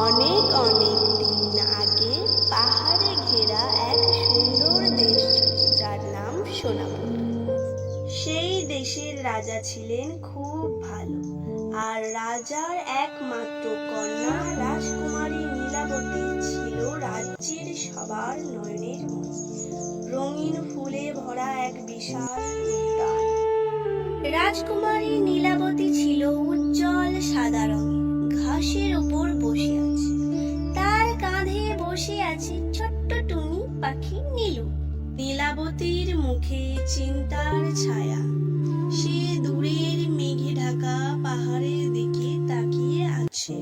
অনেক অনেক দিন আগে পাহাড়ে ঘেরা এক সুন্দর দেশ যার নাম সোনাপুর। সেই দেশের রাজা ছিলেন খুব ভালো। আর রাজার একমাত্র কন্যা রাজকুমারী নীলাবতী ছিল রাজ্যের সবার নয়নের রঙিন ফুলে ভরা এক বিশাল রাজকুমারী নীলাবতী ছিল উজ্জ্বল সাদা রঙের, ঘাসের উপর বসে বসে আছে ছোট্ট টুনি পাখি নীলু। নীলাবতীর মুখে চিন্তার ছায়া। সে দূরের মেঘে ঢাকা পাহাড়ের দিকে তাকিয়ে আছে।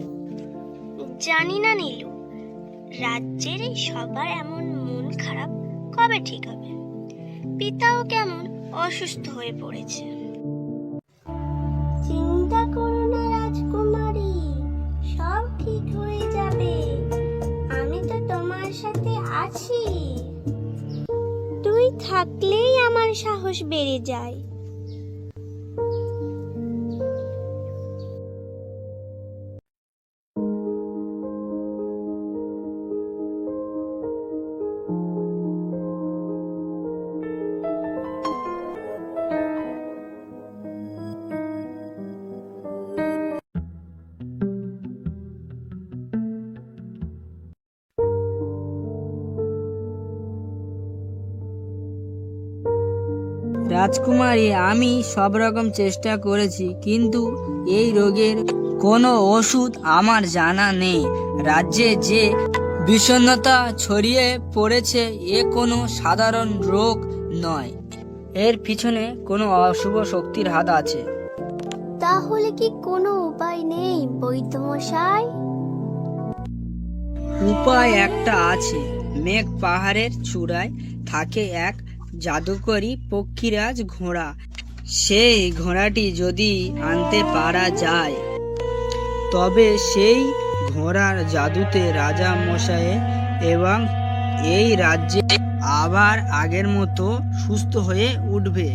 জানি না নীলু, রাজ্যের সবার এমন মন খারাপ কবে ঠিক হবে? পিতাও কেমন অসুস্থ হয়ে পড়েছে। থাকলেই আমার সাহস বেড়ে যায়। রাজকুমারী আমি সব রকম চেষ্টা করেছি কিন্তু এই রোগের কোনো ওষুধ আমার জানা নেই। রাজ্যে যে বিষণ্ণতা ছড়িয়ে পড়েছে এ কোনো সাধারণ রোগ নয়। এর পিছনে কোনো অশুভ শক্তির হাত আছে। তাহলে কি কোনো উপায় নেই বৈদ্যমশাই? উপায় একটা আছে। মেঘ পাহাড়ের চূড়ায় থাকে এক জাদুকরী পক্ষীরাজ ঘোড়া। সেই ঘোড়াটি যদি আনতে পারা যায়, তবে সেই ঘোড়ার জাদুতে রাজা মশাই এবং এই রাজ্যে আবার আগের মতো সুস্থ হয়ে উঠবে।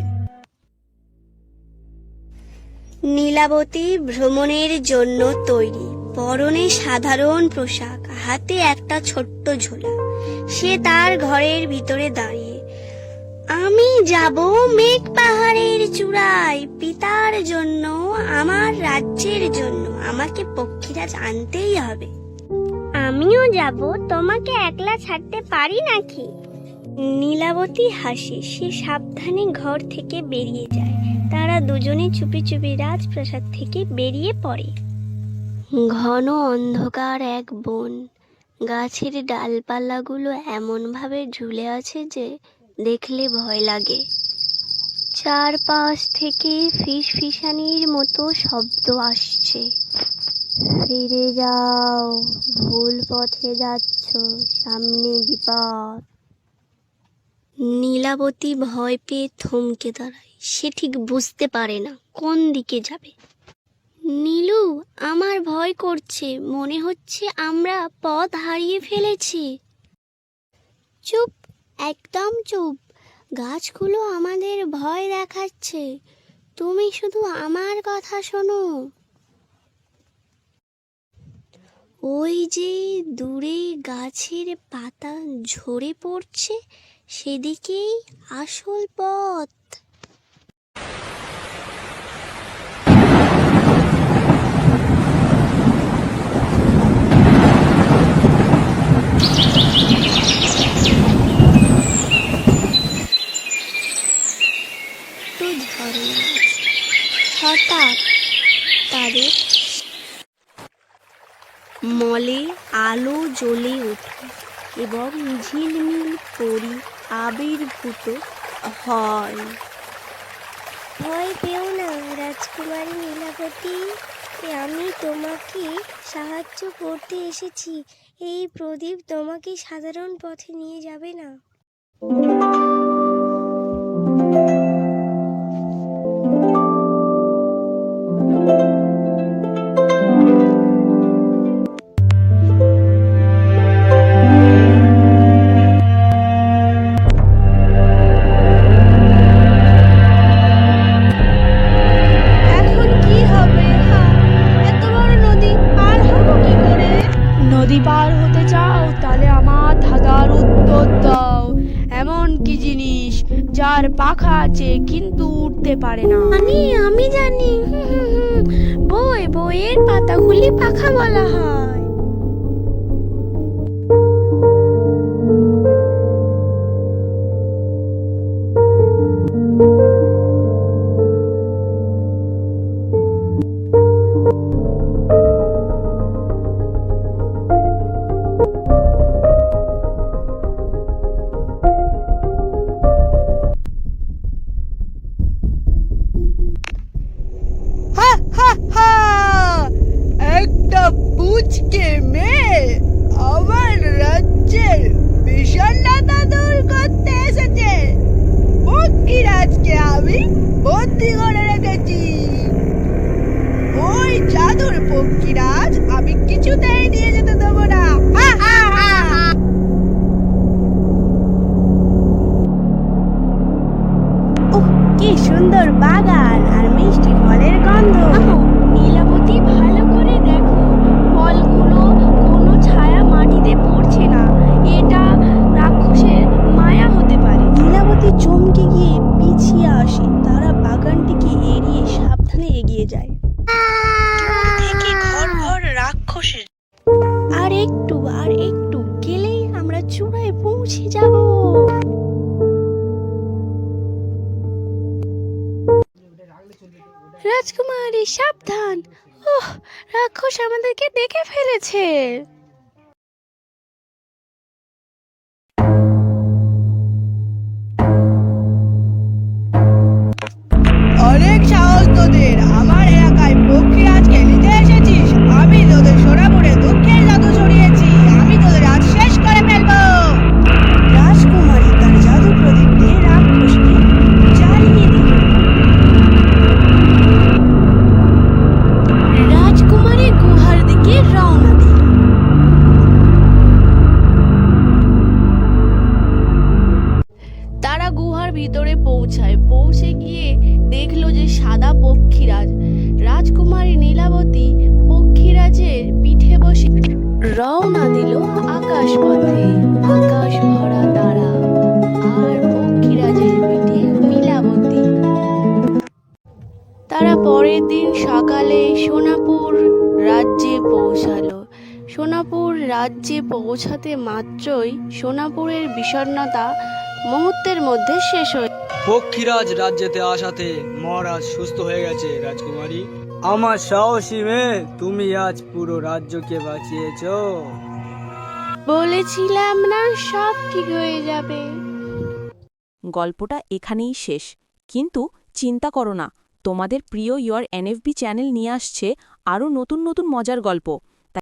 নীলাবতী ভ্রমণের জন্য তৈরি। পরনে সাধারণ পোশাক, হাতে একটা ছোট্ট ঝোলা। সে তার ঘরের ভিতরে দাঁড়িয়ে আমি যাব মেঘ পাহাড়ের চূড়ায় পিতার জন্য আমার রাজ্যের জন্য। আমাকে পক্ষীরাজ আনতেই হবে। আমিও যাব তোমাকে একলা ছাড়তে পারি নাকি? নীলাবতী হাসে সে সাবধানে ঘর থেকে বেরিয়ে যায়। তারা দুজনে চুপি চুপি রাজপ্রাসাদ থেকে বেরিয়ে পড়ে। ঘন অন্ধকার এক বন। গাছের ডালপালাগুলো এমনভাবে ঝুলে আছে যে দেখলে ভয় লাগে। চারপাশ থেকে ফিস ফিসানির মতো শব্দ আসছে। ফিরে যাও, ভুল পথে যাচ্ছ, সামনে বিপদ। নীলাবতী ভয় পেয়ে থমকে দাঁড়ায়। সে ঠিক বুঝতে পারে না কোন দিকে যাবে। নীলু, আমার ভয় করছে। মনে হচ্ছে আমরা পথ হারিয়ে ফেলেছি। চুপ একদম চুপ। গাছগুলো আমাদের ভয় দেখাচ্ছে। তুমি শুধু আমার কথা শোনো। ওই যে দূরে গাছের পাতা ঝরে পড়ছে, সেদিকেই আসল পথ। আছে। হঠাৎ তাদের মলে আলো জ্বলে ওঠে এবং ঝিলমিল পরি আবির্ভূত হয়। ভয় পেও না, রাজকুমারী নীলাবতী আমি তোমাকে সাহায্য করতে এসেছি। এই প্রদীপ তোমাকে সাধারণ পথে নিয়ে যাবে না। আছে কিন্তু উঠতে পারে না। আমি আমি জানি। বই বইয়ের পাতাগুলি পাখা বলা হয়। বিষণ্ণতা দূর করতে এসেছে। পক্ষীরাজকে আমি বন্দি করে রেখেছি। ওই জাদুর পক্ষীরাজ আমি কিছুতেই নিয়ে যেতে দেবো না। রাক্ষসের আর একটু আর একটু গেলেই আমরা চূড়ায় পৌঁছে যাব। রাজকুমারী, সাবধান। ওহ, রাক্ষস আমাদেরকে দেখে ফেলেছে। পৌঁছালো। সোনাপুর রাজ্যে পৌঁছাতে মাত্রই সোনাপুরের বিষণ্ণতা মুহূর্তের মধ্যে শেষ হয়ে পক্ষীরাজ রাজ্যেতে আসাতে মহারাজ সুস্থ হয়ে গেছে রাজকুমারী। আমার সাহসী মেয়ে তুমি আজ পুরো রাজ্যকে বাঁচিয়েছো। বলেছিলাম না সব ঠিক হয়ে যাবে। গল্পটা এখানেই শেষ। কিন্তু চিন্তা করো না তোমাদের প্রিয় ইয়োর এনএফবি চ্যানেল নিয়ে আসছে আরও নতুন নতুন মজার গল্প।